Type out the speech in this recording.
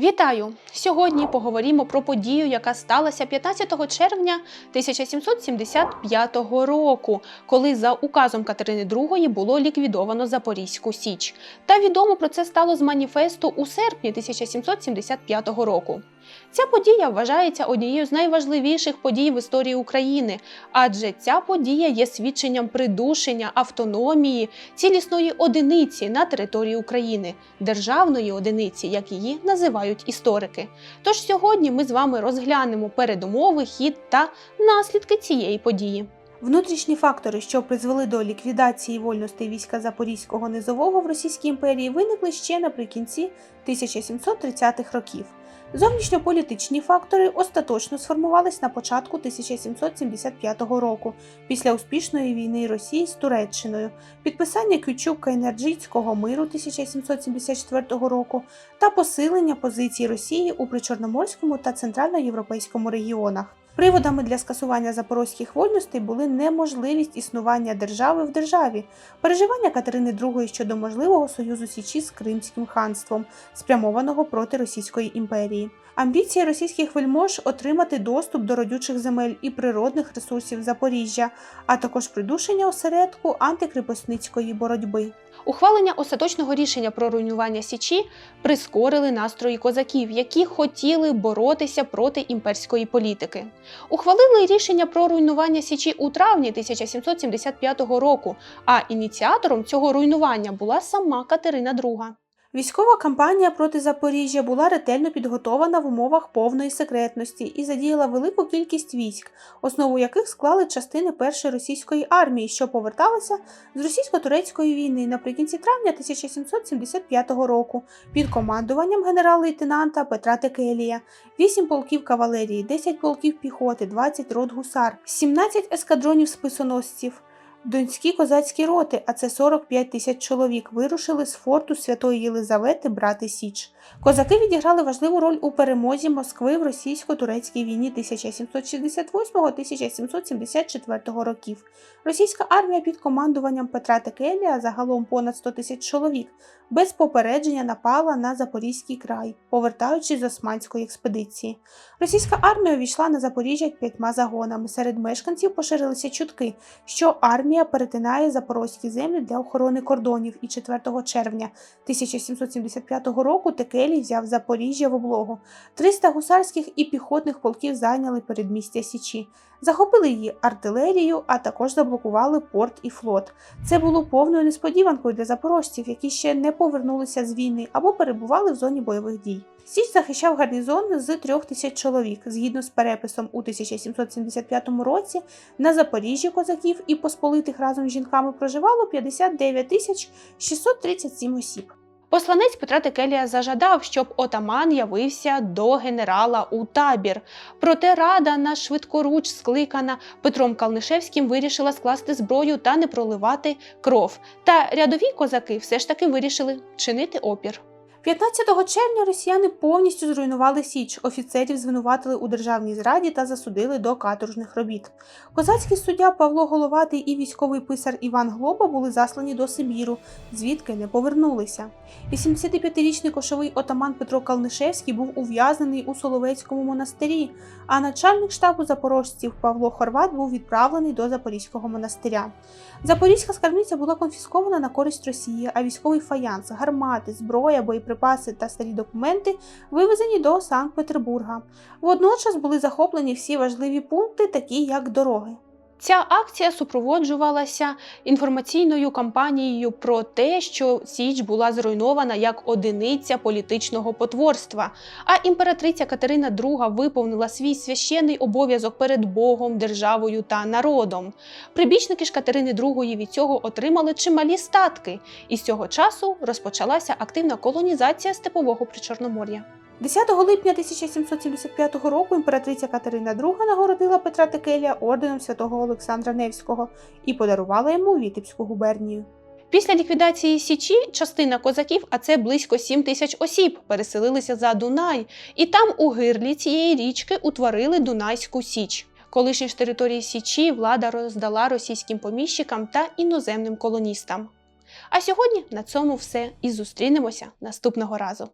Вітаю! Сьогодні поговоримо про подію, яка сталася 15 червня 1775 року, коли за указом Катерини II було ліквідовано Запорізьку Січ. Та відомо про це стало з маніфесту у серпні 1775 року. Ця подія вважається однією з найважливіших подій в історії України, адже ця подія є свідченням придушення автономії цілісної одиниці на території України, державної одиниці, як її називають історики. Тож сьогодні ми з вами розглянемо передумови, хід та наслідки цієї події. Внутрішні фактори, що призвели до ліквідації вольностей війська Запорізького низового в Російській імперії, виникли ще наприкінці 1730-х років. Зовнішньополітичні фактори остаточно сформувались на початку 1775 року після успішної війни Росії з Туреччиною, підписання Кючук-Кайнерджицького миру 1774 року та посилення позицій Росії у причорноморському та центральноєвропейському регіонах. Приводами для скасування запорозьких вольностей були неможливість існування держави в державі, переживання Катерини II щодо можливого союзу Січі з Кримським ханством, спрямованого проти Російської імперії, амбіції російських вельмож отримати доступ до родючих земель і природних ресурсів Запоріжжя, а також придушення осередку антикріпосницької боротьби. Ухвалення остаточного рішення про руйнування Січі прискорили настрої козаків, які хотіли боротися проти імперської політики. Ухвалили рішення про руйнування Січі у травні 1775 року, а ініціатором цього руйнування була сама Катерина II. Військова кампанія проти Запоріжжя була ретельно підготована в умовах повної секретності і задіяла велику кількість військ, основу яких склали частини першої російської армії, що поверталася з російсько-турецької війни наприкінці травня 1775 року під командуванням генерал-лейтенанта Петра Текелія, 8 полків кавалерії, 10 полків піхоти, 20 рот гусар, 17 ескадронів списоносців. Донські козацькі роти, а це 45 тисяч чоловік, вирушили з форту Святої Єлизавети брати Січ. Козаки відіграли важливу роль у перемозі Москви в російсько-турецькій війні 1768-1774 років. Російська армія під командуванням Петра Текелія, загалом понад 100 тисяч чоловік, без попередження напала на Запорізький край, повертаючись з османської експедиції. Російська армія увійшла на Запоріжжя п'ятьма загонами. Серед мешканців поширилися чутки, що армія перетинає запорозькі землі для охорони кордонів, і 4 червня 1775 року Текелій взяв Запоріжжя в облогу. 300 гусарських і піхотних полків зайняли передмістя Січі, захопили її артилерію, а також заблокували порт і флот. Це було повною несподіванкою для запорожців, які ще не повернулися з війни або перебували в зоні бойових дій. Січ захищав гарнізон з трьох тисяч чоловік. Згідно з переписом у 1775 році на Запоріжжі козаків і посполитих разом з жінками проживало 59 тисяч 637 осіб. Посланець Петра Текелія зажадав, щоб отаман явився до генерала у табір. Проте рада на швидкоруч скликана Петром Калнишевським вирішила скласти зброю та не проливати кров. Та рядові козаки все ж таки вирішили чинити опір. 15 червня росіяни повністю зруйнували Січ, офіцерів звинуватили у державній зраді та засудили до каторжних робіт. Козацький суддя Павло Головатий і військовий писар Іван Глоба були заслані до Сибіру, звідки не повернулися. 85-річний кошовий отаман Петро Калнишевський був ув'язнений у Соловецькому монастирі, а начальник штабу запорожців Павло Хорват був відправлений до Запорізького монастиря. Запорізька скарбниця була конфіскована на користь Росії, а військовий фаянс, гармати, зброя, боєприпаси та старі документи вивезені до Санкт-Петербурга. Водночас були захоплені всі важливі пункти, такі як дороги. Ця акція супроводжувалася інформаційною кампанією про те, що Січ була зруйнована як одиниця політичного потворства. А імператриця Катерина II виповнила свій священний обов'язок перед Богом, державою та народом. Прибічники ж Катерини II від цього отримали чималі статки, і з цього часу розпочалася активна колонізація степового причорномор'я. 10 липня 1775 року імператриця Катерина II нагородила Петра Текелія орденом святого Олександра Невського і подарувала йому Вітебську губернію. Після ліквідації Січі частина козаків, а це близько 7 тисяч осіб, переселилися за Дунай, і там у гирлі цієї річки утворили Дунайську Січ. Колишні ж території Січі влада роздала російським поміщикам та іноземним колоністам. А сьогодні на цьому все і зустрінемося наступного разу.